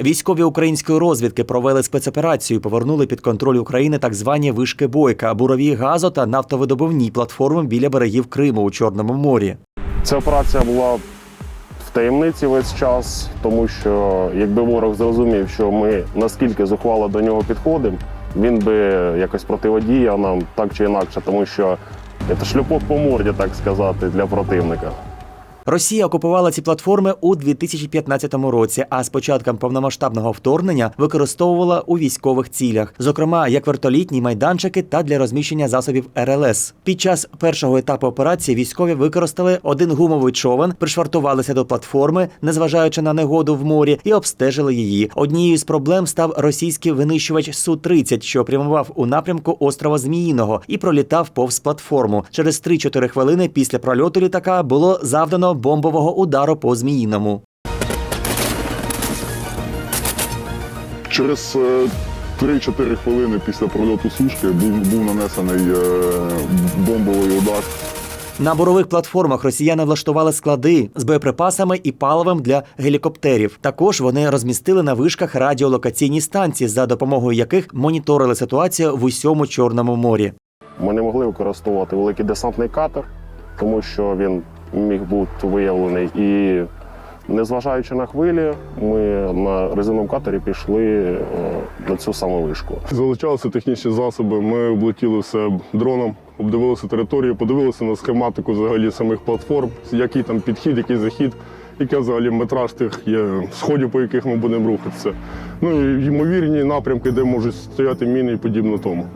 Військові української розвідки провели спецоперацію, повернули під контроль України так звані вишки бойка, бурові газо та нафтовидобувні платформи біля берегів Криму у Чорному морі. Ця операція була в таємниці весь час, тому що якби ворог зрозумів, що ми наскільки зухвало до нього підходимо, він би якось противодіяв нам так чи інакше, тому що це шлюпок по морді, так сказати, для противника. Росія окупувала ці платформи у 2015 році, а з початком повномасштабного вторгнення використовувала у військових цілях, зокрема як вертолітні майданчики та для розміщення засобів РЛС. Під час першого етапу операції військові використали один гумовий човен, пришвартувалися до платформи, незважаючи на негоду в морі, і обстежили її. Однією з проблем став російський винищувач су 30 що прямував у напрямку острова Зміїного і пролітав повз платформу. Через 3-4 хвилини після прольоту літака було завдано бомбового удару по Зміїному. Через е, 3-4 хвилини після прольоту сушки був, був нанесений е, бомбовий удар. На бурових платформах росіяни влаштували склади з боєприпасами і паливом для гелікоптерів. Також вони розмістили на вишках радіолокаційні станції, за допомогою яких моніторили ситуацію в усьому Чорному морі. Ми не могли використовувати великий десантний катер, тому що він міг бути виявлений. І незважаючи на хвилі, ми на резиновому катері пішли е, на цю саму вишку. Залучалися технічні засоби. Ми облетіли все дроном, обдивилися територію, подивилися на схематику взагалі самих платформ, який там підхід, який захід, який взагалі метраж тих є сходів, по яких ми будемо рухатися. Ну і ймовірні напрямки, де можуть стояти міни і подібно тому.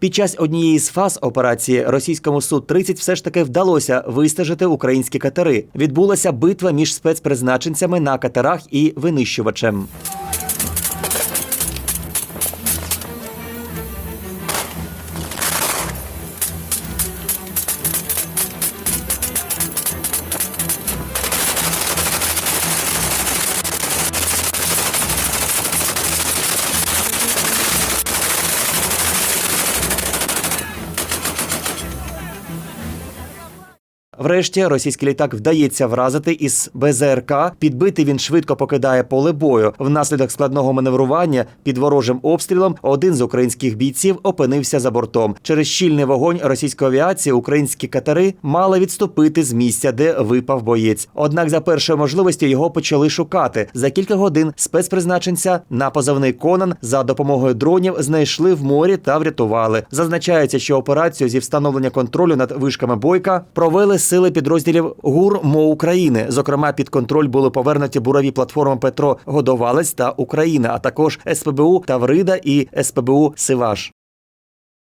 Під час однієї з фаз операції російському су 30 все ж таки вдалося вистежити українські катери. Відбулася битва між спецпризначенцями на катерах і винищувачем. Врешті російський літак вдається вразити із БЗРК. Підбитий він швидко покидає поле бою. Внаслідок складного маневрування під ворожим обстрілом один з українських бійців опинився за бортом. Через щільний вогонь російської авіації українські катери мали відступити з місця, де випав боєць. Однак за першою можливістю його почали шукати. За кілька годин спецпризначенця на позивний Конан за допомогою дронів знайшли в морі та врятували. Зазначається, що операцію зі встановлення контролю над вишками бойка провели сили підрозділів ГУР МО України. Зокрема, під контроль були повернуті бурові платформи Петро Годовалець та Україна, а також СПБУ Таврида і СПБУ Сиваш.